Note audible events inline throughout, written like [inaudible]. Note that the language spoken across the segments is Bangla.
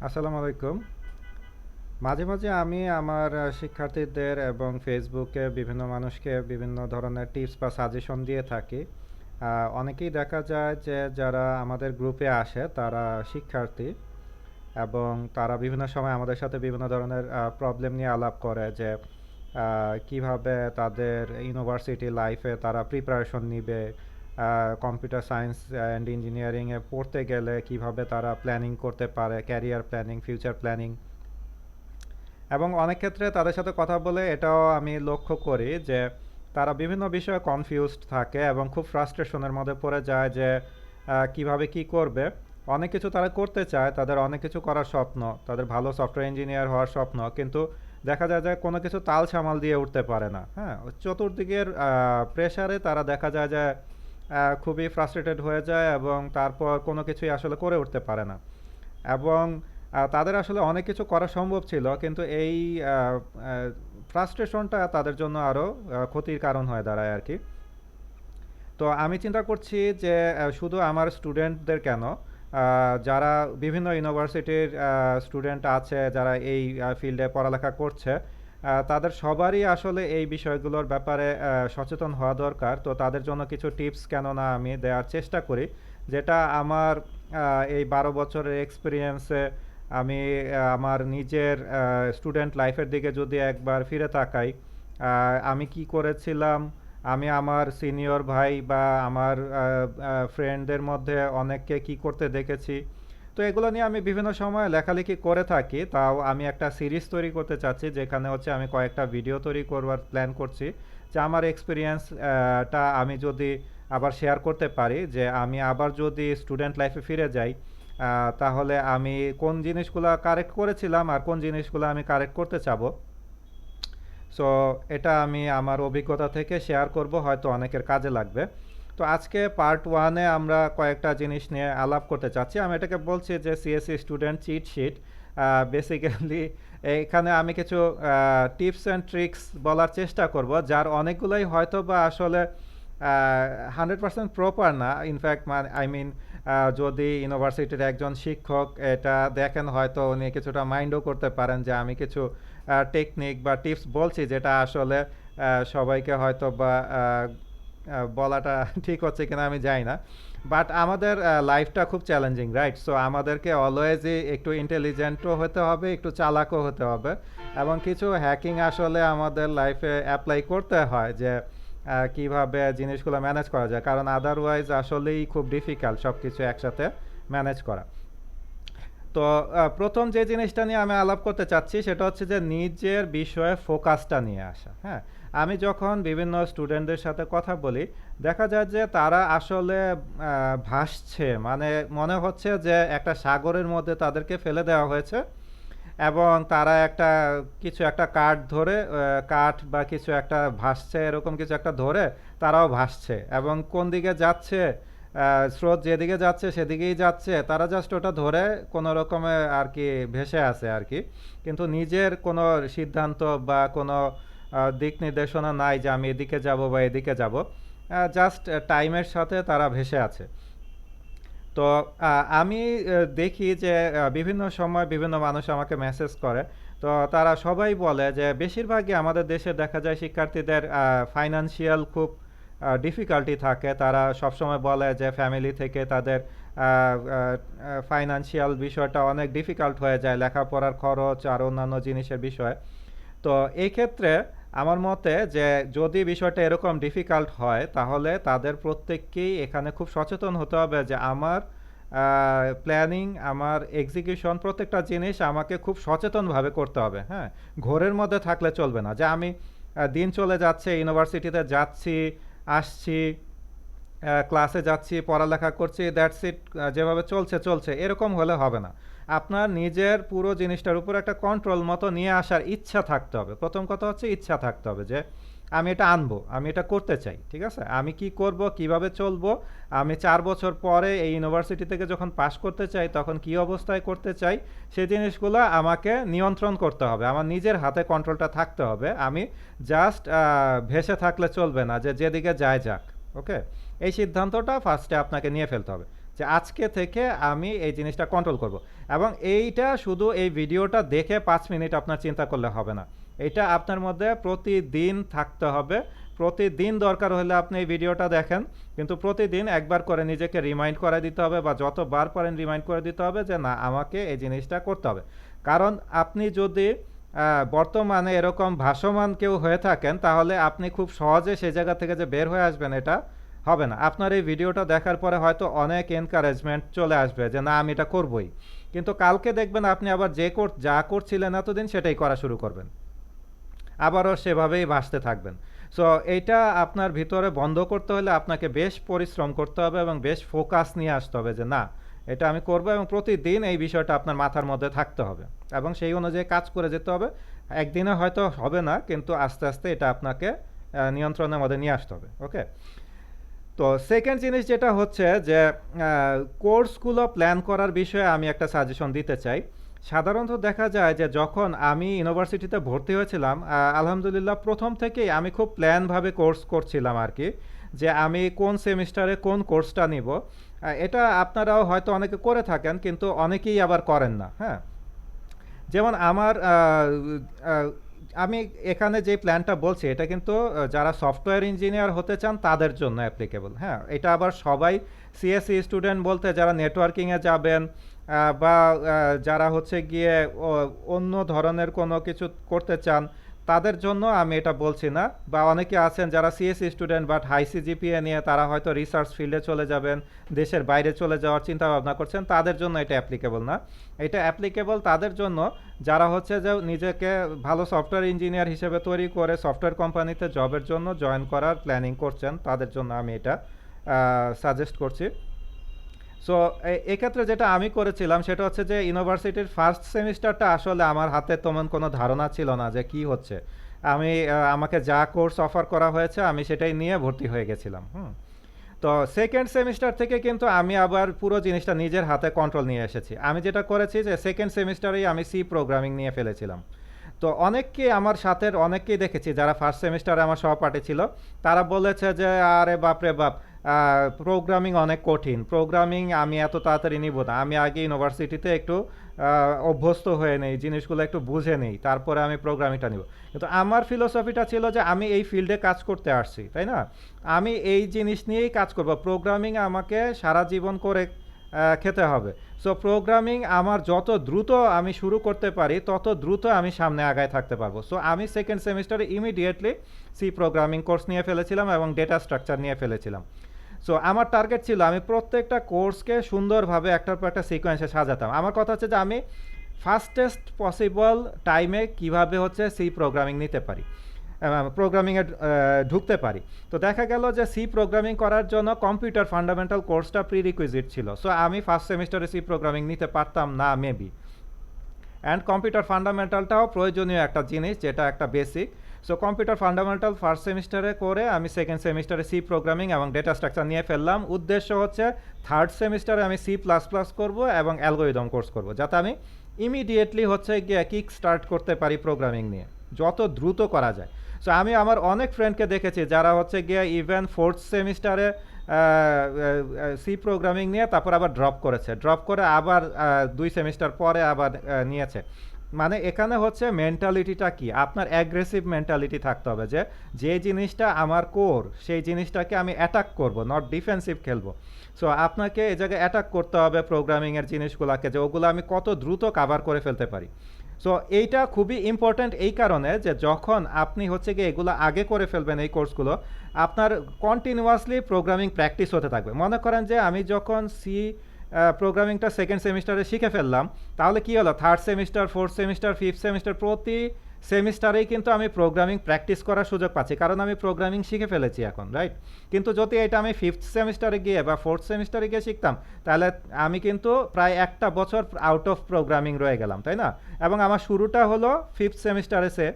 আসসালামু আলাইকুম। মাঝে মাঝে আমি আমার শিক্ষার্থীদের এবং ফেসবুকে বিভিন্ন মানুষকে বিভিন্ন ধরনের টিপস বা সাজেশন দিয়ে থাকি। অনেকেই দেখা যায় যে যারা আমাদের গ্রুপে আসে, তারা শিক্ষার্থী এবং তারা বিভিন্ন সময় আমাদের সাথে বিভিন্ন ধরনের প্রবলেম নিয়ে আলাপ করে যে কীভাবে তাদের ইউনিভার্সিটি লাইফে তারা প্রিপারেশন নিবে কম্পিউটার সায়েন্স অ্যান্ড ইঞ্জিনিয়ারিংয়ে পড়তে গেলে কীভাবে তারা প্ল্যানিং করতে পারে ক্যারিয়ার প্ল্যানিং ফিউচার প্ল্যানিং এবং অনেক ক্ষেত্রে তাদের সাথে কথা বলে এটাও আমি লক্ষ্য করি যে তারা বিভিন্ন বিষয়ে কনফিউজড থাকে এবং খুব ফ্রাস্ট্রেশনের মধ্যে পড়ে যায় যে কীভাবে কি করবে। অনেক কিছু তারা করতে চায়, তাদের অনেক কিছু করার স্বপ্ন, তাদের ভালো সফটওয়্যার ইঞ্জিনিয়ার হওয়ার স্বপ্ন, কিন্তু দেখা যায় যে কোনো কিছু তাল সামাল দিয়ে উঠতে পারে না হ্যাঁ? চতুর্দিকের প্রেশারে তারা দেখা যায় যে খুবই ফ্রাস্ট্রেটেড হয়ে যায় এবং তারপর কোনো কিছুই আসলে করে উঠতে পারে না। এবং তাদের আসলে অনেক কিছু করা সম্ভব ছিল, কিন্তু এই ফ্রাস্ট্রেশনটা তাদের জন্য আরও ক্ষতির কারণ হয়ে দাঁড়ায় আর কি তো আমি চিন্তা করছি যে শুধু আমার স্টুডেন্টদের কেন? যারা বিভিন্ন ইউনিভার্সিটির স্টুডেন্ট আছে, যারা এই ফিল্ডে পড়ালেখা করছে তাদের সবারই আসলে এই বিষয়গুলোর ব্যাপারে সচেতন হওয়া দরকার। তো তাদের জন্য কিছু টিপস কেননা আমি দেওয়ার চেষ্টা করি। যেটা আমার এই বারো বছরের এক্সপিরিয়েন্সে আমি আমার নিজের স্টুডেন্ট লাইফের দিকে যদি একবার ফিরে তাকাই আমি কি করেছিলাম? আমি আমার সিনিয়র ভাই বা আমার ফ্রেন্ডদের মধ্যে অনেককে কি করতে দেখেছি? তো এগুলো নিয়ে আমি বিভিন্ন সময় লেখালেখি করে থাকি। তাও আমি একটা সিরিজ তৈরি করতে চাচ্ছি, যেখানে হচ্ছে আমি কয়েকটা ভিডিও তৈরি করবার প্ল্যান করছি। যে আমার এক্সপিরিয়েন্সটা আমি যদি আবার শেয়ার করতে পারি, যে আমি আবার যদি স্টুডেন্ট লাইফে ফিরে যাই তাহলে আমি কোন জিনিসগুলো কারেক্ট করেছিলাম আর কোন জিনিসগুলো আমি কারেক্ট করতে চাবো। সো এটা আমি আমার অভিজ্ঞতা থেকে শেয়ার করব, হয়তো অনেকের কাজে লাগবে। তো আজকে পার্ট ওয়ানে আমরা কয়েকটা জিনিস নিয়ে আলাপ করতে চাচ্ছি। আমি এটাকে বলছি যে CSC student cheat sheet basically এখানে আমি কিছু টিপস অ্যান্ড ট্রিক্স বলার চেষ্টা করব, যার অনেকগুলোই হয়তো বা আসলে হান্ড্রেড পার্সেন্ট প্রপার না। ইনফ্যাক্ট মানে আই মিন যদি ইউনিভার্সিটির একজন শিক্ষক এটা দেখেন, হয়তো উনি কিছুটা মাইন্ডও করতে পারেন যে আমি কিছু টেকনিক বা টিপস বলছি যেটা আসলে সবাইকে হয়তো বা বলাটা [laughs] ঠিক হচ্ছে কিনা আমি জানি না। বাট আমাদের লাইফটা খুব চ্যালেঞ্জিং রাইট সো আমাদেরকে অলওয়েজই একটু ইন্টেলিজেন্টও হতে হবে, একটু চালাকও হতে হবে। এবং কিছু হ্যাকিং আসলে আমাদের লাইফে অ্যাপ্লাই করতে হয় যে কীভাবে জিনিসগুলো ম্যানেজ করা যায়। কারণ আদারওয়াইজ আসলেই খুব ডিফিকাল্ট সব কিছু একসাথে ম্যানেজ করা। তো প্রথম যে জিনিসটা নিয়ে আমি আলাপ করতে চাচ্ছি, সেটা হচ্ছে যে নিজের বিষয়ে ফোকাসটা নিয়ে আসা হ্যাঁ? আমি যখন বিভিন্ন স্টুডেন্টদের সাথে কথা বলি, দেখা যায় যে তারা আসলে ভাসছে। মানে মনে হচ্ছে যে একটা সাগরের মধ্যে তাদেরকে ফেলে দেওয়া হয়েছে এবং তারা একটা, কিছু একটা কাঠ ধরে কাঠ বা কিছু একটা ভাসছে, এরকম কিছু একটা ধরে তারাও ভাসছে এবং কোন দিকে যাচ্ছে স্রোত যেদিকে যাচ্ছে সেদিকেই যাচ্ছে। তারা জাস্ট ওটা ধরে কোনো রকমে আর কি ভেসে আছে আর কি। কিন্তু নিজের কোনো সিদ্ধান্ত বা কোনো দিক নির্দেশনা নাই যে আমি এদিকে যাব বা এদিকে যাব। জাস্ট টাইমের সাথে তারা ভেসে আছে। তো আমি দেখি যে বিভিন্ন সময় বিভিন্ন মানুষ আমাকে মেসেজ করে। তো তারা সবাই বলে যে, বেশিরভাগই আমাদের দেশে দেখা যায় শিক্ষার্থীদের ফাইনান্সিয়াল খুব ডিফিকাল্টি থাকে। তারা সবসময় বলে যে ফ্যামিলি থেকে তাদের ফাইনান্সিয়াল বিষয়টা অনেক ডিফিকাল্ট হয়ে যায়। লেখাপড়ার খরচ আর অন্যান্য জিনিসের বিষয়ে। তো এই ক্ষেত্রে আমার মতে যে যদি বিষয়টা এরকম ডিফিকাল্ট হয়, তাহলে তাদের প্রত্যেককেই এখানে খুব সচেতন হতে হবে যে আমার প্ল্যানিং আমার এক্সিকিউশন প্রত্যেকটা জিনিস আমাকে খুব সচেতনভাবে করতে হবে। হ্যাঁ? ঘোরের মধ্যে থাকলে চলবে না। যে আমি দিন চলে যাচ্ছে ইউনিভার্সিটিতে যাচ্ছি, আসছি ক্লাসে যাচ্ছি, পড়ালেখা করছি দ্যাটস ইট যেভাবে চলছে চলছে। এরকম হলে হবে না। আপনার নিজের পুরো জিনিসটার উপর একটা কন্ট্রোল মতো নিয়ে আসার ইচ্ছা থাকতে হবে। প্রথম কথা হচ্ছে ইচ্ছা থাকতে হবে যে, আমি এটা আনব, আমি এটা করতে চাই, ঠিক আছে? আমি কি করব, কীভাবে চলবো? আমি চার বছর পরে এই ইউনিভার্সিটি থেকে যখন পাশ করতে চাই, তখন কি অবস্থায় করতে চাই? সেই জিনিসগুলো আমাকে নিয়ন্ত্রণ করতে হবে। আমার নিজের হাতে কন্ট্রোলটা থাকতে হবে। আমি জাস্ট ভেসে থাকলে চলবে না, যে যেদিকে যায় যাক ওকে এই সিদ্ধান্তটা ফার্স্টে আপনাকে নিয়ে ফেলতে হবে যে আজকে থেকে আমি এই জিনিসটা কন্ট্রোল করব। এবং এইটা শুধু এই ভিডিওটা দেখে পাঁচ মিনিট আপনার চিন্তা করলে হবে না। এটা আপনার মধ্যে প্রতিদিন থাকতে হবে। প্রতিদিন দরকার হলে আপনি এই ভিডিওটা দেখেন। কিন্তু প্রতিদিন একবার করে নিজেকে রিমাইন্ড করে দিতে হবে বা যতবার পারেন রিমাইন্ড করে দিতে হবে যে না, আমাকে এই জিনিসটা করতে হবে। কারণ আপনি যদি বর্তমানে এরকম ভাসমান কেউ হয়ে থাকেন, তাহলে আপনি খুব সহজে সেই জায়গা থেকে যে বের হয়ে আসবেন এটা হবে না। আপনার এই ভিডিওটা দেখার পরে হয়তো অনেক এনকারেজমেন্ট চলে আসবে যে, না, আমি এটা করবই। কিন্তু কালকে দেখবেন আপনি আবার যে কর, যা করছিলেন এতদিন সেটাই করা শুরু করবেন। আবারও সেভাবেই ভাসতে থাকবেন। সো এইটা আপনার ভিতরে বন্ধ করতে হলে আপনাকে বেশ পরিশ্রম করতে হবে এবং বেশ ফোকাস নিয়ে আসতে হবে যে, না, এটা আমি করব এবং প্রতিদিন এই বিষয়টা আপনার মাথার মধ্যে থাকতে হবে। এবং সেই অনুযায়ী কাজ করে যেতে হবে। একদিনে হয়তো হবে না, কিন্তু আস্তে আস্তে এটা আপনাকে নিয়ন্ত্রণের মধ্যে নিয়ে আসতে হবে। ওকে তো সেকেন্ড জিনিস যেটা হচ্ছে যে কোর্সগুলো প্ল্যান করার বিষয়ে আমি একটা সাজেশন দিতে চাই। সাধারণত দেখা যায় যে, যখন আমি ইউনিভার্সিটিতে ভর্তি হয়েছিলাম আলহামদুলিল্লাহ প্রথম থেকেই আমি খুব প্ল্যানভাবে কোর্স করছিলাম আর কি যে আমি কোন সেমিস্টারে কোন কোর্সটা নিব। এটা আপনারাও হয়তো অনেকে করে থাকেন, কিন্তু অনেকেই আবার করেন না হ্যাঁ? যেমন আমার আমি এখানে যে প্ল্যানটা বলছি, এটা কিন্তু যারা সফটওয়্যার ইঞ্জিনিয়ার হতে চান, তাদের জন্য অ্যাপ্লিকেবল হ্যাঁ? এটা আবার সবাই সিএসসি স্টুডেন্ট বলতে যারা নেটওয়ার্কিংয়ে যাবেন বা যারা হচ্ছে গিয়ে অন্য ধরনের কোনো কিছু করতে চান তাদের জন্য আমি এটা বলছি না। বা অনেকে আছেন যারা CSC student but high CGPA নিয়ে তারা হয়তো রিসার্চ ফিল্ডে চলে যাবেন, দেশের বাইরে চলে যাওয়ার চিন্তা ভাবনা করছেন, তাদের জন্য এটা অ্যাপ্লিকেবল না। এটা অ্যাপ্লিকেবল তাদের জন্য যারা হচ্ছে যে নিজেকে ভালো সফটওয়্যার ইঞ্জিনিয়ার হিসেবে তৈরি করে সফটওয়্যার কোম্পানিতে জবের জন্য জয়েন করার প্ল্যানিং করছেন, তাদের জন্য আমি এটা সাজেস্ট করছি। সো এক্ষেত্রে যেটা আমি করেছিলাম সেটা হচ্ছে যে ইউনিভার্সিটির ফার্স্ট সেমিস্টারটা আসলে আমার হাতে তেমন কোনো ধারণা ছিল না যে কি হচ্ছে। আমি আমাকে যা কোর্স অফার করা হয়েছে আমি সেটাই নিয়ে ভর্তি হয়ে গেছিলাম, হুম। তো সেকেন্ড সেমিস্টার থেকে কিন্তু আমি আবার পুরো জিনিসটা নিজের হাতে কন্ট্রোল নিয়ে এসেছি। আমি যেটা করেছি যে সেকেন্ড সেমিস্টারেই আমি সি প্রোগ্রামিং নিয়ে ফেলেছিলাম। তো অনেককে আমার সাথে, অনেককেই দেখেছি যারা ফার্স্ট সেমিস্টারে আমার সহপাঠী ছিল। তারা বলেছে যে, আরে বাপরে বাপ প্রোগ্রামিং অনেক কঠিন। প্রোগ্রামিং আমি এত তাড়াতাড়ি নিব না। আমি আগে ইউনিভার্সিটিতে একটু অভ্যস্ত হয়ে নেই, জিনিসগুলো একটু বুঝে নেই, তারপরে আমি প্রোগ্রামিংটা নিব। কিন্তু আমার ফিলোসফিটা ছিল যে আমি এই ফিল্ডে কাজ করতে আসছি, তাই না? আমি এই জিনিস নিয়েই কাজ করব। প্রোগ্রামিং আমাকে সারা জীবন করে খেতে হবে। সো প্রোগ্রামিং আমার যত দ্রুত আমি শুরু করতে পারি, তত দ্রুত আমি সামনে আগায় থাকতে পারব। সো আমি সেকেন্ড সেমিস্টারে ইমিডিয়েটলি সি প্রোগ্রামিং কোর্স নিয়ে ফেলেছিলাম এবং ডেটা স্ট্রাকচার নিয়ে ফেলেছিলাম। সো আমার টার্গেট ছিল আমি প্রত্যেকটা কোর্সকে সুন্দরভাবে একটার পর একটা সিকোয়েন্সে সাজাতাম। আমার কথা হচ্ছে যে আমি ফাস্টেস্ট পসিবল টাইমে কীভাবে হচ্ছে সি প্রোগ্রামিং নিতে পারি প্রোগ্রামিংয়ে ঢুকতে পারি। তো দেখা গেল যে সি প্রোগ্রামিং করার জন্য কম্পিউটার ফান্ডামেন্টাল কোর্সটা প্রি রিকুইজিট ছিল। সো আমি ফার্স্ট সেমিস্টারে সি প্রোগ্রামিং নিতে পারতাম না মেবি অ্যান্ড কম্পিউটার ফান্ডামেন্টালটাও প্রয়োজনীয় একটা জিনিস, যেটা একটা basic so computer fundamental first সেমিস্টারে করে আমি সেকেন্ড সেমিস্টারে সি প্রোগ্রামিং এবং ডেটা স্ট্রাকচার নিয়ে ফেললাম। উদ্দেশ্য হচ্ছে থার্ড সেমিস্টারে আমি সি প্লাস প্লাস করব এবং অ্যালগোরিদম কোর্স করব, যাতে আমি ইমিডিয়েটলি হচ্ছে গিয়ে কিক স্টার্ট করতে পারি প্রোগ্রামিং নিয়ে, যত দ্রুত করা যায়। সো আমি আমার অনেক ফ্রেন্ডকে দেখেছি যারা হচ্ছে গিয়ে ইভেন ফোর্থ সেমিস্টারে সি প্রোগ্রামিং নিয়ে তারপর আবার ড্রপ করেছে। ড্রপ করে আবার দুই সেমিস্টার পরে আবার নিয়েছে। মানে এখানে হচ্ছে মেন্টালিটিটা কি? আপনার অ্যাগ্রেসিভ মেন্টালিটি থাকতে হবে যে যে জিনিসটা আমার কোর সেই জিনিসটাকে আমি অ্যাটাক করব নট ডিফেন্সিভ খেলব। সো আপনাকে এই জায়গায় অ্যাটাক করতে হবে প্রোগ্রামিংয়ের জিনিসগুলোকে যে, ওগুলো আমি কত দ্রুত কাভার করে ফেলতে পারি। সো এইটা খুবই ইম্পর্ট্যান্ট এই কারণে যে, যখন আপনি হচ্ছে গিয়ে এগুলো আগে করে ফেলবেন এই কোর্সগুলো আপনার কন্টিনিউয়াসলি প্রোগ্রামিং প্র্যাকটিস হতে থাকবে। মনে করেন যে, আমি যখন সি প্রোগ্রামিংটা সেকেন্ড সেমিস্টারে শিখে ফেললাম। তাহলে কি হলো? Third semester fourth semester fifth semester প্রতি সেমিস্টারেই কিন্তু আমি প্রোগ্রামিং প্র্যাকটিস করার সুযোগ পাচ্ছি। কারণ আমি প্রোগ্রামিং শিখে ফেলেছি এখন রাইট কিন্তু যদি এটা আমি ফিফথ সেমিস্টারে গিয়ে বা ফোর্থ সেমিস্টারে গিয়ে শিখতাম, তাহলে আমি কিন্তু প্রায় একটা বছর আউট অফ প্রোগ্রামিং রয়ে গেলাম, তাই না? এবং আমার শুরুটা হলো ফিফথ সেমিস্টারে সে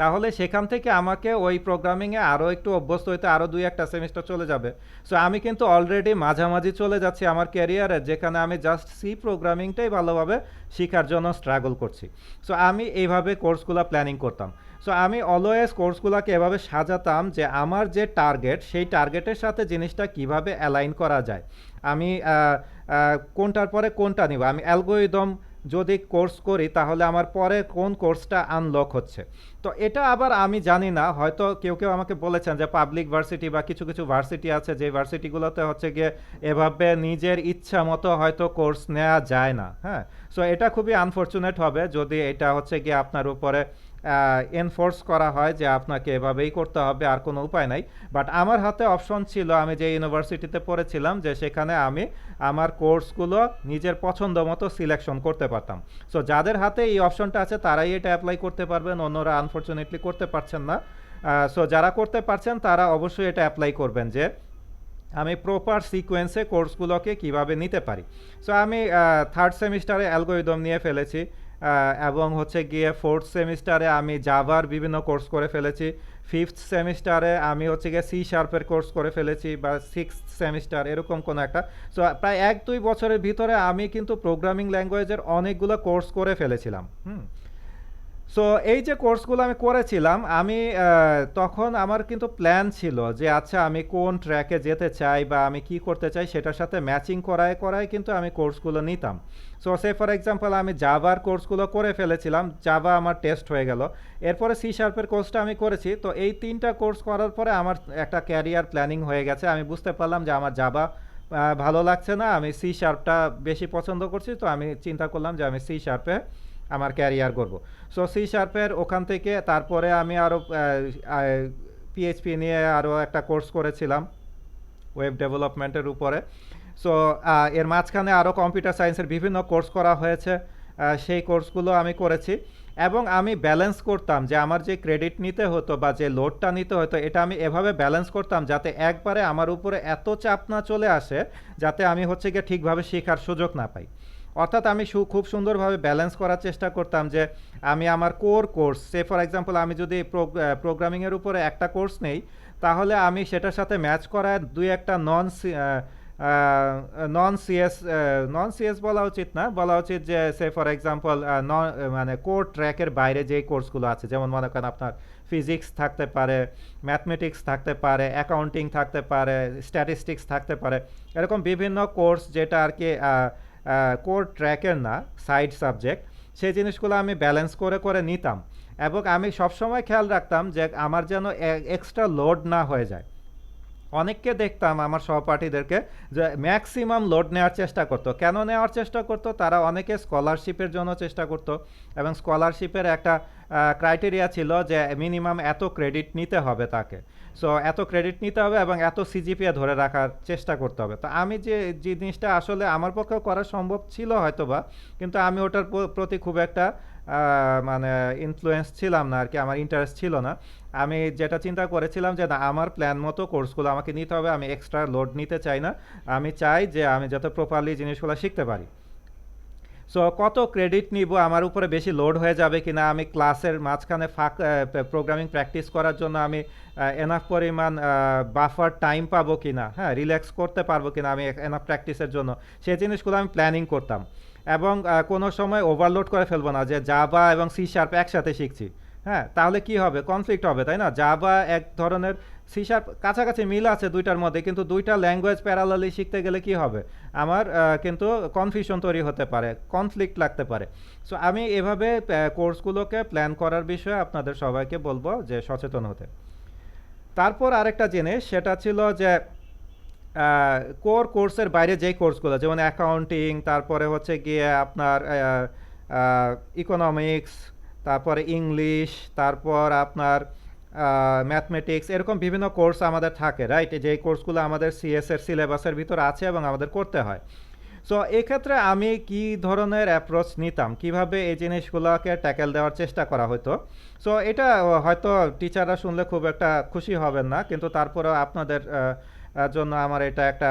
তাহলে সেখান থেকে আমাকে ওই প্রোগ্রামিংয়ে আরও একটু অভ্যস্ত হইতে আরও দুই একটা সেমিস্টার চলে যাবে। সো আমি কিন্তু অলরেডি মাঝামাঝি চলে যাচ্ছি আমার ক্যারিয়ারে যেখানে আমি জাস্ট সি প্রোগ্রামিংটাই ভালোভাবে শেখার জন্য স্ট্রাগল করছি। সো আমি এইভাবে কোর্সগুলো প্ল্যানিং করতাম। সো আমি অলওয়েজ কোর্সগুলোকে এভাবে সাজাতাম যে আমার যে টার্গেট সেই টার্গেটের সাথে জিনিসটা কীভাবে অ্যালাইন করা যায়। আমি কোনটার পরে কোনটা নিব? আমি অ্যালগোরিদম যদি কোর্স করি, তাহলে আমার পরে কোন কোর্সটা আনলক হচ্ছে? তো এটা আবার আমি জানি না, হয়তো কেউ কেউ আমাকে বলেছেন যে পাবলিক ভার্সিটি বা কিছু কিছু ভার্সিটি আছে, যে ভার্সিটিগুলোতে হচ্ছে গিয়ে এভাবে নিজের ইচ্ছা মতো হয়তো কোর্স নেওয়া যায় না হ্যাঁ? সো এটা খুবই আনফর্চুনেট হবে, যদি এটা হচ্ছে গিয়ে আপনার উপরে এনফোর্স করা হয় যে আপনাকে এভাবেই করতে হবে, আর কোনো উপায় নাই। বাট আমার হাতে অপশন ছিল, আমি যে ইউনিভার্সিটিতে পড়েছিলাম, যে সেখানে আমি আমার কোর্সগুলো নিজের পছন্দ মতো সিলেকশন করতে পারতাম। সো যাদের হাতে এই অপশনটা আছে, তারাই এটা অ্যাপ্লাই করতে পারবেন, অন্যরা আনফর্চুনেটলি করতে পারছেন না। সো যারা করতে পারছেন, তারা অবশ্যই এটা অ্যাপ্লাই করবেন যে আমি প্রপার সিকোয়েন্সে কোর্সগুলোকে কীভাবে নিতে পারি। সো আমি থার্ড সেমিস্টারে অ্যালগোরিদম নিয়ে ফেলেছি। এবং হচ্ছে গিয়ে ফোর্থ সেমিস্টারে আমি জাভার বিভিন্ন কোর্স করে ফেলেছি। ফিফথ সেমিস্টারে আমি হচ্ছে গিয়ে সি শার্পের কোর্স করে ফেলেছি বা সিক্স সেমিস্টার এরকম কোনো একটা। সো প্রায় এক দুই বছরের ভিতরে আমি কিন্তু প্রোগ্রামিং ল্যাঙ্গুয়েজের অনেকগুলো কোর্স করে ফেলেছিলাম। হুম? সো এই যে কোর্সগুলো আমি করেছিলাম, আমি তখন আমার কিন্তু প্ল্যান ছিল যে আচ্ছা আমি কোন ট্র্যাকে যেতে চাই বা আমি কি করতে চাই সেটার সাথে ম্যাচিং করায় করায় কিন্তু আমি কোর্সগুলো নিতাম। সো সে ফর এক্সাম্পল আমি জাভার কোর্সগুলো করে ফেলেছিলাম জাভা আমার টেস্ট হয়ে গেল। এরপরে সি শার্পের কোর্সটা আমি করেছি। তো এই তিনটা কোর্স করার পরে আমার একটা ক্যারিয়ার প্ল্যানিং হয়ে গেছে। আমি বুঝতে পারলাম যে, আমার জাভা ভালো লাগছে না। আমি সি শার্পটা বেশি পছন্দ করছি। তো আমি চিন্তা করলাম যে, আমি সি শার্পে আমার ক্যারিয়ার করব। সো সি শার্পের ওখান থেকে তারপরে আমি আরও পিএইচপি নিয়ে আরও একটা কোর্স করেছিলাম ওয়েব ডেভেলপমেন্টের উপরে। সো এর মাঝখানে আরও কম্পিউটার সায়েন্সের বিভিন্ন কোর্স করা হয়েছে সেই কোর্সগুলো আমি করেছি। এবং আমি ব্যালেন্স করতাম যে আমার যে ক্রেডিট নিতে হতো বা যে লোডটা নিতে হতো, এটা আমি এভাবে ব্যালেন্স করতাম যাতে একবারে আমার উপরে এত চাপ না চলে আসে, যাতে আমি হচ্ছে গিয়ে ঠিকভাবে শেখার সুযোগ না পাই। অর্থাৎ আমি খুব সুন্দরভাবে ব্যালেন্স করার চেষ্টা করতাম যে আমি আমার core course say for example আমি যদি প্রোগ্রামিংয়ের উপরে একটা কোর্স নেই, তাহলে আমি সেটার সাথে ম্যাচ করা দুই একটা নন নন সিএস নন সিএস বলা উচিত না, বলা উচিত যে সে ফর এক্সাম্পল নন মানে কোর ট্র্যাকের বাইরে যে কোর্সগুলো আছে, যেমন মনে করেন আপনার ফিজিক্স থাকতে পারে ম্যাথমেটিক্স থাকতে পারে অ্যাকাউন্টিং থাকতে পারে স্ট্যাটিস্টিক্স থাকতে পারে, এরকম বিভিন্ন কোর্স যেটা আর কি কোর ট্র্যাকের না সাইড সাবজেক্ট সেই জিনিসগুলো আমি ব্যালেন্স করে করে নিতাম। এবং আমি সবসময় খেয়াল রাখতাম যে আমার যেন এক্সট্রা লোড না হয়ে যায়। অনেককে দেখতাম আমার সহপাঠীদেরকে যে ম্যাক্সিমাম লোড নেওয়ার চেষ্টা করতো। কেন নেওয়ার চেষ্টা করতো? তারা অনেকে স্কলারশিপের জন্য চেষ্টা করতো। এবং স্কলারশিপের একটা ক্রাইটেরিয়া ছিল যে মিনিমাম এত ক্রেডিট নিতে হবে তাকে। সো এত ক্রেডিট নিতে হবে এবং এত সিজিপিএ ধরে রাখার চেষ্টা করতে হবে। তো আমি যে, জিনিসটা আসলে আমার পক্ষেও করা সম্ভব ছিল হয়তোবা, কিন্তু আমি ওটার প্রতি খুব একটা মানে ইনফ্লুয়েন্স ছিলাম না আর কি আমার ইন্টারেস্ট ছিল না। আমি যেটা চিন্তা করেছিলাম যে না, আমার প্ল্যান মতো কোর্সগুলো আমাকে নিতে হবে, আমি এক্সট্রা লোড নিতে চাই না। আমি চাই যে আমি যাতে প্রপারলি জিনিসগুলো শিখতে পারি। সো কত ক্রেডিট নিব? আমার উপরে বেশি লোড হয়ে যাবে কিনা? আমি ক্লাসের মাঝখানে ফাঁক প্রোগ্রামিং প্র্যাকটিস করার জন্য আমি এনাফ পরিমাণ বাফার টাইম পাবো কি না হ্যাঁ রিল্যাক্স করতে পারব কিনা আমি এনাফ প্র্যাকটিসের জন্য? সেই জিনিসগুলো আমি প্ল্যানিং করতাম। এবং কোনো সময় ওভারলোড করে ফেলব না যে জাবা এবং সি শার্প একসাথে শিখছি। হ্যাঁ তাহলে কি হবে? কনফ্লিক্ট হবে, তাই না? জাবা এক ধরনের সি শার্প কাছাকাছি মিল আছে দুইটার মধ্যে, কিন্তু দুইটা ল্যাঙ্গুয়েজ প্যারালালি শিখতে গেলে কি হবে? আমার কিন্তু কনফিউশন তৈরি হতে পারে কনফ্লিক্ট লাগতে পারে। সো আমি এভাবে কোর্সগুলোকে প্ল্যান করার বিষয়ে আপনাদের সবাইকে বলব যে সচেতন হতে। তারপর আরেকটা জিনিস, সেটা ছিল যে কোর কোর্সের বাইরে যেই কোর্সগুলো যেমন অ্যাকাউন্টিং তারপরে হচ্ছে গিয়ে আপনার ইকোনমিক্স তারপরে ইংলিশ তারপর আপনার ম্যাথমেটিক্স এরকম বিভিন্ন কোর্স আমাদের থাকে রাইট যেই কোর্সগুলো আমাদের সিএস এর সিলেবাসের ভিতর আছে এবং আমাদের করতে হয়। সো এক্ষেত্রে আমি কি ধরনের অ্যাপ্রোচ নিতাম? কীভাবে এই জিনিসগুলোকে ট্যাকেল দেওয়ার চেষ্টা করা হতো? সো এটা হয়তো টিচাররা শুনলে খুব একটা খুশি হবেন না, কিন্তু তারপরেও আপনাদের জন্য আমার এটা একটা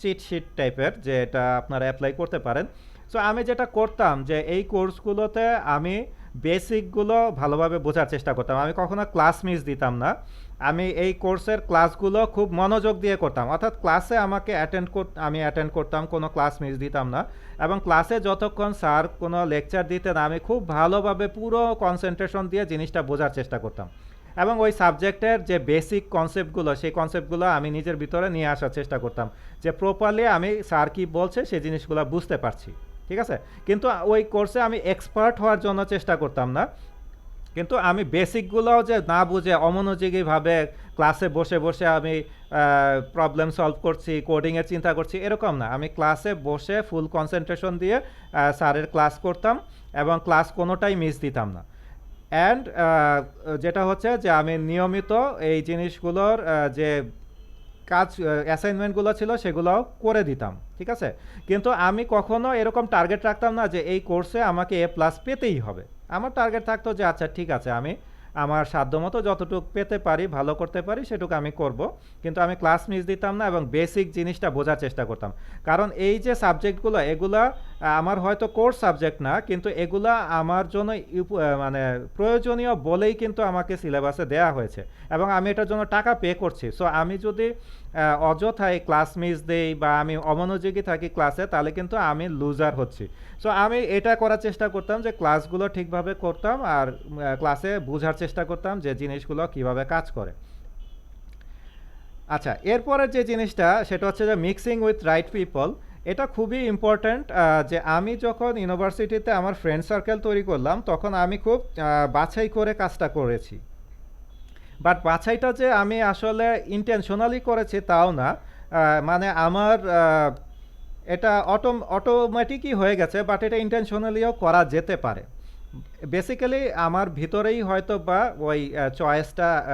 চিট শিট টাইপের যে এটা আপনারা অ্যাপ্লাই করতে পারেন। সো আমি যেটা করতাম যে এই কোর্সগুলোতে আমি বেসিকগুলো ভালোভাবে বোঝার চেষ্টা করতাম। আমি কখনো ক্লাস মিস দিতাম না। আমি এই কোর্সের ক্লাসগুলো খুব মনোযোগ দিয়ে করতাম। অর্থাৎ ক্লাসে আমাকে অ্যাটেন্ড কর, আমি অ্যাটেন্ড করতাম, কোনো ক্লাস মিস দিতাম না। এবং ক্লাসে যতক্ষণ স্যার কোনো লেকচার দিতেন, আমি খুব ভালোভাবে পুরো কনসেন্ট্রেশন দিয়ে জিনিসটা বোঝার চেষ্টা করতাম। এবং ওই সাবজেক্টের যে বেসিক কনসেপ্টগুলো সেই কনসেপ্টগুলো আমি নিজের ভিতরে নিয়ে আসার চেষ্টা করতাম। যে প্রপারলি আমি স্যার কী বলছে, সেই জিনিসগুলো বুঝতে পারছি। ঠিক আছে? কিন্তু ওই কোর্সে আমি এক্সপার্ট হওয়ার জন্য চেষ্টা করতাম না। কিন্তু আমি বেসিকগুলোও যে না বুঝে অমনোযোগীভাবে ক্লাসে বসে বসে আমি প্রবলেম সলভ করছি কোডিংয়ের চিন্তা করছি, এরকম না। আমি ক্লাসে বসে ফুল কনসেন্ট্রেশন দিয়ে স্যারের ক্লাস করতাম এবং ক্লাস কোনোটাই মিস দিতাম না। অ্যান্ড যেটা হচ্ছে যে আমি নিয়মিত এই জিনিসগুলোর যে কাজ অ্যাসাইনমেন্টগুলো ছিল, সেগুলোও করে দিতাম, ঠিক আছে? কিন্তু আমি কখনো এরকম টার্গেট রাখতাম না যে এই কোর্সে আমাকে এ প্লাস পেতেই হবে। আমার টার্গেট থাকতো যে আচ্ছা ঠিক আছে, আমি আমার সাধ্যমতো যতটুকু পেতে পারি, ভালো করতে পারি, সেটুকু আমি করব। কিন্তু আমি ক্লাস মিস দিতাম না এবং বেসিক জিনিসটা বোঝার চেষ্টা করতাম। কারণ এই যে সাবজেক্টগুলো এগুলা আমার হয়তো কোর্স সাবজেক্ট না, কিন্তু এগুলা আমার জন্য মানে প্রয়োজনীয় বলেই কিন্তু আমাকে সিলেবাসে দেয়া হয়েছে। এবং আমি এটার জন্য টাকা পে করছি। সো আমি যদি অযথায় ক্লাস মিস দেই বা আমি অমনোযোগী থাকি ক্লাসে তাহলে কিন্তু আমি লুজার হচ্ছি। সো আমি এটা করার চেষ্টা করতাম যে ক্লাসগুলো ঠিকভাবে করতাম আর ক্লাসে বোঝার চেষ্টা করতাম যে জিনিসগুলো কীভাবে কাজ করে। আচ্ছা এরপরের যে জিনিসটা, সেটা হচ্ছে যে মিক্সিং উইথ রাইট পিপল এটা খুবই ইম্পর্ট্যান্ট যে আমি যখন ইউনিভার্সিটিতে আমার ফ্রেন্ড সার্কেল তৈরি করলাম, তখন আমি খুব বাছাই করে কাজটা করেছি। বাট বাছাইটা যে আমি আসলে ইন্টেনশনালি করেছি তাও না। মানে আমার এটা অটো অটোমেটিকই হয়ে গেছে বাট এটা ইন্টেনশনালিও করা যেতে পারে। বেসিক্যালি আমার ভিতরেই হয়তো বা ওই চয়েসটা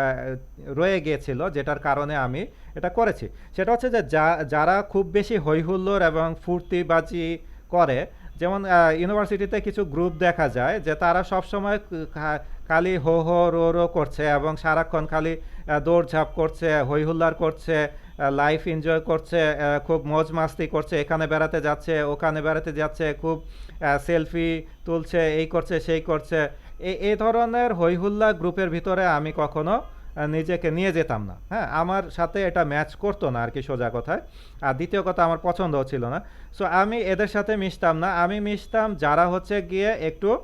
রয়ে গিয়েছিল, যেটার কারণে আমি এটা করেছি। সেটা হচ্ছে যে যা- যারা খুব বেশি হৈহুল্লোর এবং ফুর্তিবাজি করে যেমন ইউনিভার্সিটিতে কিছু গ্রুপ দেখা যায় যে তারা সবসময় খালি হো হো, রো রো করছে এবং সারাক্ষণ খালি দৌড়ঝাঁপ করছে, হৈহুল্লার করছে লাইফ এনজয় করছে খুব মজ মাস্তি করছে, এখানে বেড়াতে যাচ্ছে, ওখানে বেড়াতে যাচ্ছে, খুব সেলফি তুলছে, এই করছে, সেই করছে। এই ধরনের হৈহুল্লা গ্রুপের ভিতরে আমি কখনো নিজেকে নিয়ে যেতাম না। হ্যাঁ আমার সাথে এটা ম্যাচ করতো না আর কি সোজা কথায়। আর দ্বিতীয় কথা, আমার পছন্দও ছিল না। সো আমি এদের সাথে মিশতাম না। আমি মিশতাম যারা হচ্ছে গিয়ে একটু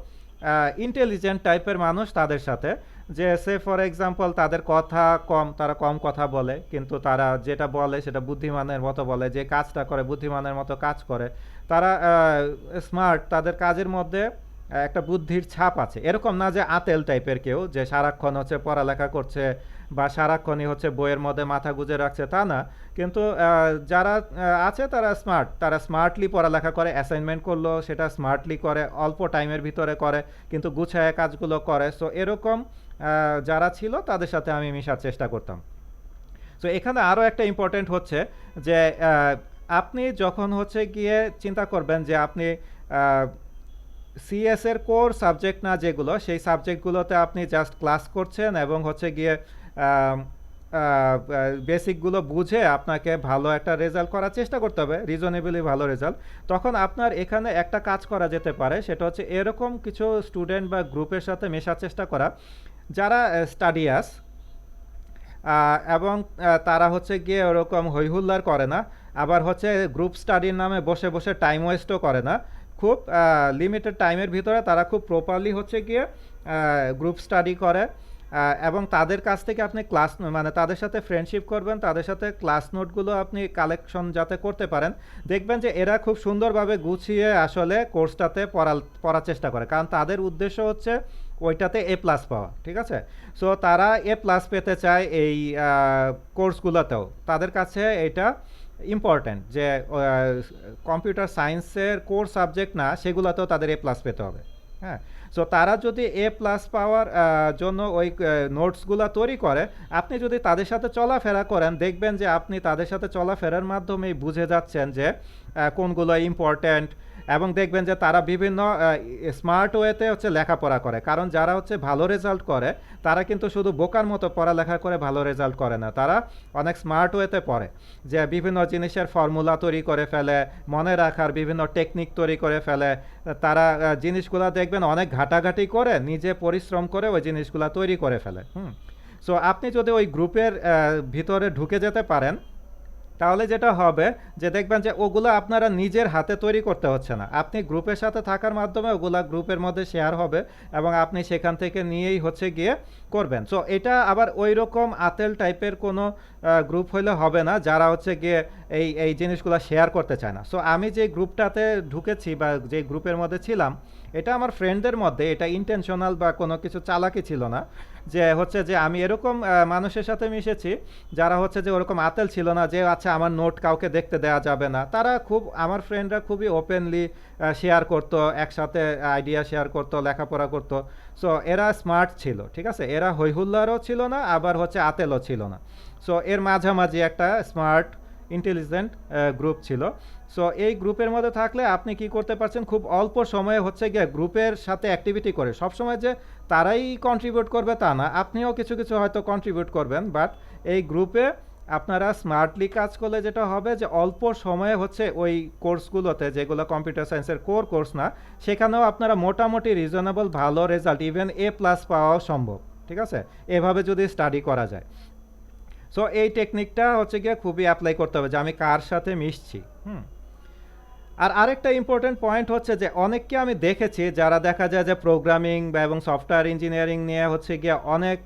ইন্টেলিজেন্ট টাইপের মানুষ তাদের সাথে। যে, সে ফর এক্সাম্পল তাদের কথা কম, তারা কম কথা বলে। কিন্তু তারা যেটা বলে সেটা বুদ্ধিমানের মতো বলে। যে, কাজটা করে, বুদ্ধিমানের মতো কাজ করে। তারা স্মার্ট তাদের কাজের মধ্যে একটা বুদ্ধির ছাপ আছে। এরকম না যে আতেল টাইপের কেউ যে সারাক্ষণ হচ্ছে পড়ালেখা করছে বা সারাক্ষণই হচ্ছে বইয়ের মধ্যে মাথা গুজে রাখছে, তা না। কিন্তু যারা আছে তারা স্মার্ট তারা স্মার্টলি পড়ালেখা করে অ্যাসাইনমেন্ট করল, সেটা স্মার্টলি করে, অল্প টাইমের ভিতরে করে, কিন্তু গুছায় কাজগুলো করে। সো এরকম যারা ছিল তাদের সাথে আমি মিশার চেষ্টা করতাম। তো এখানে আরও একটা ইম্পর্টেন্ট হচ্ছে যে আপনি যখন হচ্ছে গিয়ে চিন্তা করবেন যে আপনি সিএস এর কোর সাবজেক্ট না যেগুলো, সেই সাবজেক্টগুলোতে আপনি জাস্ট ক্লাস করছেন এবং হচ্ছে গিয়ে বেসিকগুলো বুঝে আপনাকে ভালো একটা রেজাল্ট করার চেষ্টা করতে হবে রিজনেবলি ভালো রেজাল্ট তখন আপনার এখানে একটা কাজ করা যেতে পারে, সেটা হচ্ছে এরকম কিছু স্টুডেন্ট বা গ্রুপের সাথে মেশার চেষ্টা করা। যারা স্টাডিয়াস এবং তারা হচ্ছে গিয়ে ওরকম হৈহুল্লার করে না, আবার হচ্ছে গ্রুপ স্টাডির নামে বসে বসে টাইম ওয়েস্টও করে না। খুব লিমিটেড টাইমের ভিতরে তারা খুব প্রপারলি হচ্ছে গিয়ে গ্রুপ স্টাডি করে। এবং তাদের কাছ থেকে আপনি ক্লাস মানে তাদের সাথে ফ্রেন্ডশিপ করবেন, তাদের সাথে ক্লাস নোটগুলো আপনি কালেকশন যাতে করতে পারেন। দেখবেন যে এরা খুব সুন্দরভাবে গুছিয়ে আসলে কোর্সটাতে পড়াল, পড়ার চেষ্টা করে। কারণ তাদের উদ্দেশ্য হচ্ছে ওইটাতে এ প্লাস পাওয়া, ঠিক আছে? সো তারা এ প্লাস পেতে চায় এই কোর্সগুলোতেও তাদের কাছে এটা ইম্পর্ট্যান্ট যে কম্পিউটার সায়েন্সের কোর সাবজেক্ট না, সেগুলোতেও তাদের এ প্লাস পেতে হবে। হ্যাঁ? সো তারা যদি এ প্লাস পাওয়ার জন্য ওই নোটসগুলো তৈরি করে, আপনি যদি তাদের সাথে চলাফেরা করেন, দেখবেন যে আপনি তাদের সাথে চলাফেরার মাধ্যমেই বুঝে যাচ্ছেন যে কোনগুলো ইম্পর্ট্যান্ট এবং দেখবেন যে তারা বিভিন্ন স্মার্ট ওয়েতে হচ্ছে লেখাপড়া করে। কারণ যারা হচ্ছে ভালো রেজাল্ট করে, তারা কিন্তু শুধু বোকার মতো পড়ালেখা করে ভালো রেজাল্ট করে না। তারা অনেক স্মার্ট ওয়েতে পড়ে। যে বিভিন্ন জিনিসের ফর্মুলা তৈরি করে ফেলে, মনে রাখার বিভিন্ন টেকনিক তৈরি করে ফেলে। তারা জিনিসগুলো দেখবেন অনেক ঘাটাঘাটি করে, নিজে পরিশ্রম করে ওই জিনিসগুলো তৈরি করে ফেলে। হুম। সো আপনি যদি ওই গ্রুপের ভিতরে ঢুকে যেতে পারেন তাহলে যেটা হবে যে দেখবেন যে ওগুলো আপনারা নিজের হাতে তৈরি করতে হচ্ছে না। আপনি গ্রুপের সাথে থাকার মাধ্যমে ওগুলা গ্রুপের মধ্যে শেয়ার হবে এবং আপনি সেখান থেকে নিয়েই হচ্ছে গিয়ে করবেন। সো এটা আবার ওই রকম আতেল টাইপের কোনো গ্রুপ হইলে হবে না, যারা হচ্ছে গিয়ে এই এই জিনিসগুলো শেয়ার করতে চায় না। সো আমি যে গ্রুপটাতে ঢুকেছি বা যে গ্রুপের মধ্যে ছিলাম, এটা আমার ফ্রেন্ডদের মধ্যে, এটা ইন্টেনশনাল বা কোনো কিছু চালাকি ছিল না। যে হচ্ছে যে আমি এরকম মানুষের সাথে মিশেছি, যারা হচ্ছে যে ওরকম আতেল ছিল না যে আচ্ছা আমার নোট কাউকে দেখতে দেওয়া যাবে না। তারা খুব, আমার ফ্রেন্ডরা খুবই ওপেনলি শেয়ার করতো, একসাথে আইডিয়া শেয়ার করতো, লেখাপড়া করতো। সো এরা স্মার্ট ছিল, ঠিক আছে? এরা হৈহুল্লারও ছিল না, আবার হচ্ছে আতেলও ছিল না। সো এর মাঝামাঝি একটা স্মার্ট ইন্টেলিজেন্ট গ্রুপ ছিল। সো এই গ্রুপের মধ্যে থাকলে আপনি কি করতে পারছেন? খুব অল্প সময়ে হচ্ছে গিয়ে গ্রুপের সাথে অ্যাক্টিভিটি করে। সবসময় যে তারাই কন্ট্রিবিউট করবে তা না। আপনিও কিছু কিছু হয়তো কন্ট্রিবিউট করবেন বাট এই গ্রুপে আপনারা স্মার্টলি কাজ করলে যেটা হবে যে অল্প সময়ে হচ্ছে ওই কোর্সগুলোতে, যেগুলো কম্পিউটার সায়েন্সের কোর কোর্স না, সেখানেও আপনারা মোটামুটি রিজনেবল ভালো রেজাল্ট ইভেন এ প্লাস পাওয়াও সম্ভব। ঠিক আছে? এভাবে যদি স্টাডি করা যায়। সো এই টেকনিকটা হচ্ছে গিয়ে খুবই অ্যাপ্লাই করতে হবে যে আমি কার সাথে মিশছি। হুম। আর আরেকটা ইম্পর্টেন্ট পয়েন্ট হচ্ছে যে অনেককে আমি দেখেছি যারা দেখা যায় যে প্রোগ্রামিং বা এবং সফটওয়্যার ইঞ্জিনিয়ারিং নিয়ে হচ্ছে গিয়ে অনেক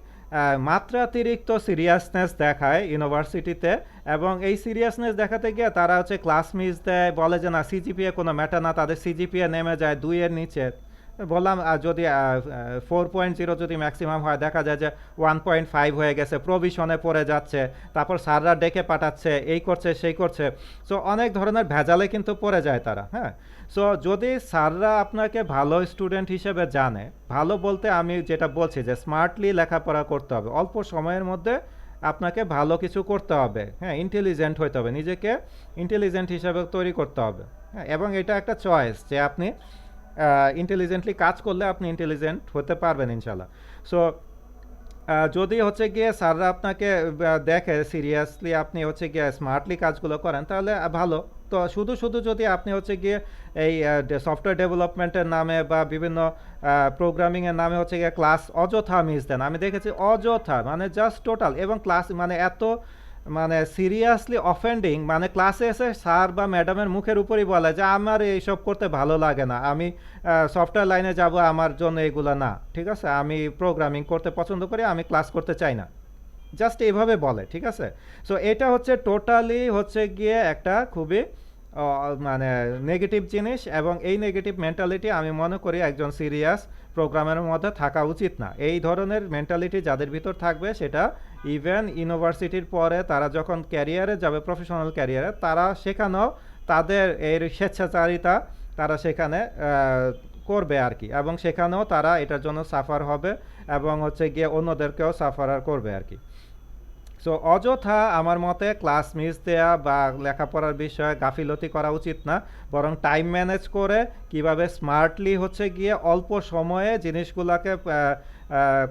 মাত্রাতিরিক্ত সিরিয়াসনেস দেখায় ইউনিভার্সিটিতে এবং এই সিরিয়াসনেস দেখাতে গিয়ে তারা হচ্ছে ক্লাস মিস দেয়, বলে যে না সিজিপিএ কোনো ম্যাটার না, তাদের সিজিপিএ নেমে যায় দুইয়ের নিচে। বললাম যদি ফোর পয়েন্ট জিরো যদি ম্যাক্সিমাম হয়, দেখা যায় যে ওয়ান পয়েন্ট ফাইভ হয়ে গেছে প্রভিশনে পড়ে যাচ্ছে, তারপর স্যাররা ডেকে পাঠাচ্ছে, এই করছে, সেই করছে। সো অনেক ধরনের ভেজালে কিন্তু পড়ে যায় তারা হ্যাঁ? সো যদি স্যাররা আপনাকে ভালো স্টুডেন্ট হিসেবে জানে, ভালো বলতে আমি যেটা বলছি যে স্মার্টলি লেখাপড়া করতে হবে, অল্প সময়ের মধ্যে আপনাকে ভালো কিছু করতে হবে হ্যাঁ? ইন্টেলিজেন্ট হইতে হবে, নিজেকে ইন্টেলিজেন্ট হিসেবে তৈরি করতে হবে হ্যাঁ? এবং এটা একটা চয়েস যে আপনি ইন্টেলিজেন্টলি কাজ করলে আপনি ইন্টেলিজেন্ট হতে পারবেন ইনশাল্লাহ সো যদি হচ্ছে গিয়ে স্যাররা আপনাকে দেখে সিরিয়াসলি আপনি হচ্ছে গিয়ে স্মার্টলি কাজগুলো করেন, তাহলে ভালো। তো শুধু শুধু যদি আপনি হচ্ছে গিয়ে এই সফটওয়্যার ডেভেলপমেন্টের নামে বা বিভিন্ন প্রোগ্রামিংয়ের নামে হচ্ছে গিয়ে ক্লাস অযথা মিস দেন। আমি দেখেছি অযথা মানে জাস্ট টোটাল এবং ক্লাস মানে এত মানে সিরিয়াসলি অফেন্ডিং মানে ক্লাসে এসে স্যার বা ম্যাডামের মুখের উপরই বলে যে, আমার এইসব করতে ভালো লাগে না। আমি সফটওয়্যার লাইনে যাব, আমার জন্য এগুলো না। ঠিক আছে? আমি প্রোগ্রামিং করতে পছন্দ করি, আমি ক্লাস করতে চাই না। জাস্ট এইভাবে বলে, ঠিক আছে? সো এটা হচ্ছে টোটালি হচ্ছে গিয়ে একটা খুবই মানে নেগেটিভ জিনিস এবং এই নেগেটিভ মেন্টালিটি আমি মনে করি একজন সিরিয়াস প্রোগ্রামের মধ্যে থাকা উচিত না। এই ধরনের মেন্টালিটি যাদের ভিতর থাকবে, সেটা ইভেন ইউনিভার্সিটির পরে তারা যখন ক্যারিয়ারে যাবে প্রফেশনাল ক্যারিয়ারে তারা সেখানেও তাদের এর স্বেচ্ছাচারিতা তারা সেখানে করবে আর কি। এবং সেখানেও তারা এটার জন্য সাফার হবে এবং হচ্ছে গিয়ে অন্যদেরকেও সাফার আর করবে আর কি। সো অযথা আমার মতে ক্লাস মিস দেয়া বা লেখাপড়ার বিষয়ে গাফিলতি করা উচিত না। বরং টাইম ম্যানেজ করে কীভাবে স্মার্টলি হচ্ছে গিয়ে অল্প সময়ে জিনিসগুলোকে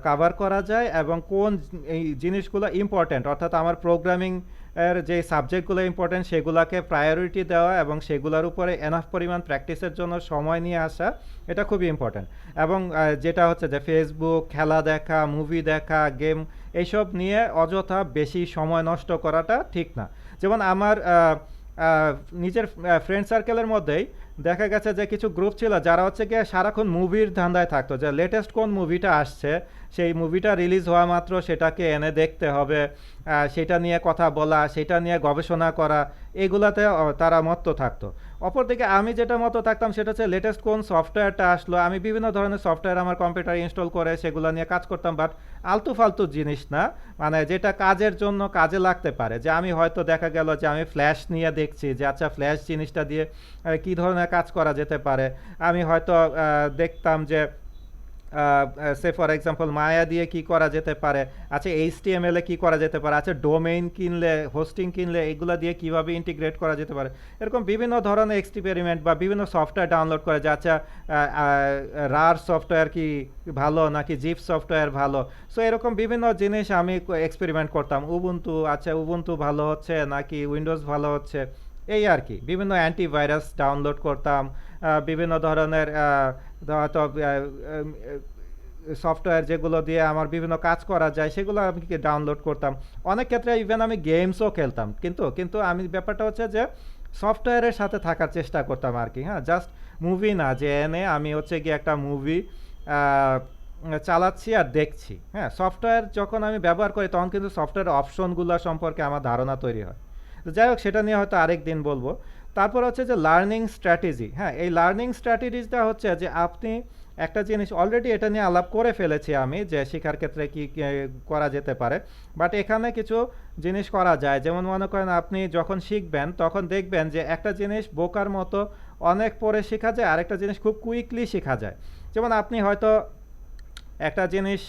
কাভার করা যায় এবং কোন এই জিনিসগুলো ইম্পর্ট্যান্ট অর্থাৎ আমার প্রোগ্রামিং এর যে সাবজেক্টগুলো ইম্পর্ট্যান্ট সেগুলোকে প্রায়োরিটি দেওয়া এবং সেগুলোর উপরে এনাফ পরিমাণ প্র্যাকটিসের জন্য সময় নিয়ে আসা, এটা খুবই ইম্পর্ট্যান্ট এবং যেটা হচ্ছে যে ফেসবুক খেলা দেখা মুভি দেখা গেম এইসব নিয়ে অযথা বেশি সময় নষ্ট করাটা ঠিক না। যেমন আমার নিজের ফ্রেন্ড সার্কেলের মধ্যেই দেখা গেছে যে কিছু গ্রুপ ছিল যারা হচ্ছে গিয়ে সারাক্ষণ মুভির ধান্দায় থাকতো, যে লেটেস্ট কোন মুভিটা আসছে সেই মুভিটা রিলিজ হওয়া মাত্র সেটাকে এনে দেখতে হবে। সেটা নিয়ে কথা বলা, সেটা নিয়ে গবেষণা করা, এগুলাতে তারা মত্ত থাকতো। অপরদিকে আমি যেটা মতো থাকতাম সেটা হচ্ছে লেটেস্ট কোন সফটওয়্যারটা আসলো। আমি বিভিন্ন ধরনের সফটওয়্যার আমার কম্পিউটারে ইনস্টল করে সেগুলো নিয়ে কাজ করতাম বাট আলতু ফালতু জিনিস না। মানে যেটা কাজের জন্য কাজে লাগতে পারে। যে আমি হয়তো দেখা গেল যে আমি ফ্ল্যাশ নিয়ে দেখছি, যে আচ্ছা ফ্ল্যাশ জিনিসটা দিয়ে কি ধরনের কাজ করা যেতে পারে। আমি হয়তো দেখতাম যে সে ফর এক্সাম্পল মায়া দিয়ে কি করা যেতে পারে? আচ্ছা এইচ এইচটিএমএল এ কী করা যেতে পারে? আচ্ছা ডোমেইন কিনলে হোস্টিং কিনলে এগুলো দিয়ে কীভাবে ইন্টিগ্রেট করা যেতে পারে? এরকম বিভিন্ন ধরনের এক্সপেরিমেন্ট বা বিভিন্ন সফটওয়্যার ডাউনলোড করে যে আচ্ছা রার সফটওয়্যার কি ভালো নাকি জিপ সফটওয়্যার ভালো? সো এরকম বিভিন্ন জিনিস আমি এক্সপেরিমেন্ট করতাম। উবুন্টু আচ্ছা উবুন্টু ভালো হচ্ছে নাকি উইন্ডোজ ভালো হচ্ছে? এই আর কি। বিভিন্ন অ্যান্টিভাইরাস ডাউনলোড করতাম। বিভিন্ন ধরনের হয়তো সফটওয়্যার যেগুলো দিয়ে আমার বিভিন্ন কাজ করা যায়, সেগুলো আমি কি ডাউনলোড করতাম। অনেক ক্ষেত্রে ইভেন আমি গেমসও খেলতাম। কিন্তু কিন্তু আমি ব্যাপারটা হচ্ছে যে সফটওয়্যারের সাথে থাকার চেষ্টা করতাম আর কি হ্যাঁ? জাস্ট মুভি না, যে এনে আমি হচ্ছে গিয়ে একটা মুভি চালাচ্ছি আর দেখছি হ্যাঁ? সফটওয়্যার যখন আমি ব্যবহার করি, তখন কিন্তু সফটওয়্যার অপশনগুলো সম্পর্কে আমার ধারণা তৈরি হয়। যাই হোক, সেটা নিয়ে হয়তো আরেক দিন বলব। তারপর হচ্ছে যে লার্নিং স্ট্র্যাটেজি হ্যাঁ এই লার্নিং স্ট্র্যাটেজিটা হচ্ছে যে আপনি একটা জিনিস অলরেডি এটা নিয়ে আলাপ করে ফেলেছি আমি যে শেখার ক্ষেত্রে কি করা যেতে পারে। বাট এখানে কিছু জিনিস করা যায়। যেমন মনে করেন আপনি যখন শিখবেন, তখন দেখবেন যে একটা জিনিস বোকার মতো অনেক পরে শেখা যায়, আরেকটা জিনিস খুব কুইকলি শেখা যায়। যেমন আপনি হয়তো একটা জিনিস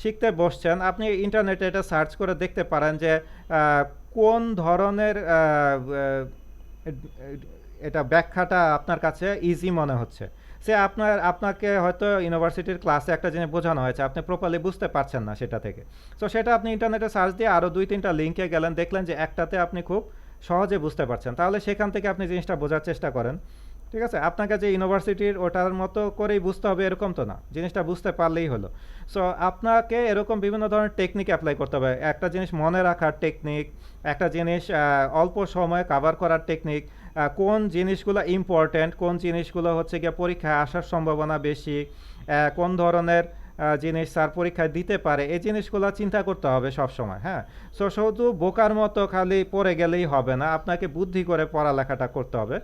শিখতে বসছেন, আপনি ইন্টারনেটে এটা সার্চ করে দেখতে পারেন যে কোন ধরনের এটা ব্যাখ্যাটা আপনার কাছে ইজি মনে হচ্ছে। সে আপনার, আপনাকে হয়তো ইউনিভার্সিটির ক্লাসে একটা জিনিস বোঝানো হয়েছে, আপনি প্রপারলি বুঝতে পারছেন না সেটা থেকে। সো সেটা আপনি ইন্টারনেটে সার্চ দিয়ে আরও দুই তিনটা লিঙ্কে গেলেন, দেখলেন যে একটাতে আপনি খুব সহজে বুঝতে পারছেন। তাহলে সেখান থেকে আপনি জিনিসটা বোঝার চেষ্টা করেন। ঠিক আছে? আপনাকে যে ইউনিভার্সিটির ওটার মতো করেই বুঝতে হবে এরকম তো না। জিনিসটা বুঝতে পারলেই হলো। সো আপনাকে এরকম বিভিন্ন ধরনের টেকনিক অ্যাপ্লাই করতে হবে। একটা জিনিস মনে রাখার টেকনিক একটা জিনিস অল্প সময়ে কাভার করার টেকনিক কোন জিনিসগুলো ইম্পর্ট্যান্ট কোন জিনিসগুলো হচ্ছে গিয়ে পরীক্ষায় আসার সম্ভাবনা বেশি কোন ধরনের জিনিস স্যার পরীক্ষায় দিতে পারে, এই জিনিসগুলো চিন্তা করতে হবে সব সময় হ্যাঁ? সো শুধু বোকার মতো খালি পড়ে গেলেই হবে না, আপনাকে বুদ্ধি করে পড়ালেখাটা করতে হবে।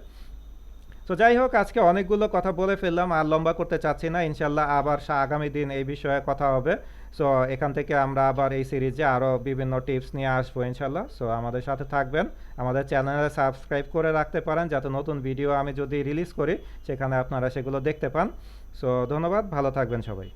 তো যাই হোক, আজকে অনেকগুলো কথা বলে ফেললাম, আর লম্বা করতে চাচ্ছি না। ইনশাল্লাহ আবার আগামী দিন এই বিষয়ে কথা হবে। সো এখান থেকে আমরা আবার এই সিরিজে আরও বিভিন্ন টিপস নিয়ে আসব ইনশাল্লাহ। সো আমাদের সাথে থাকবেন। আমাদের চ্যানেলে সাবস্ক্রাইব করে রাখতে পারেন, যাতে নতুন ভিডিও আমি যদি রিলিজ করি, সেখানে আপনারা সেগুলো দেখতে পান। সো ধন্যবাদ, ভালো থাকবেন সবাই।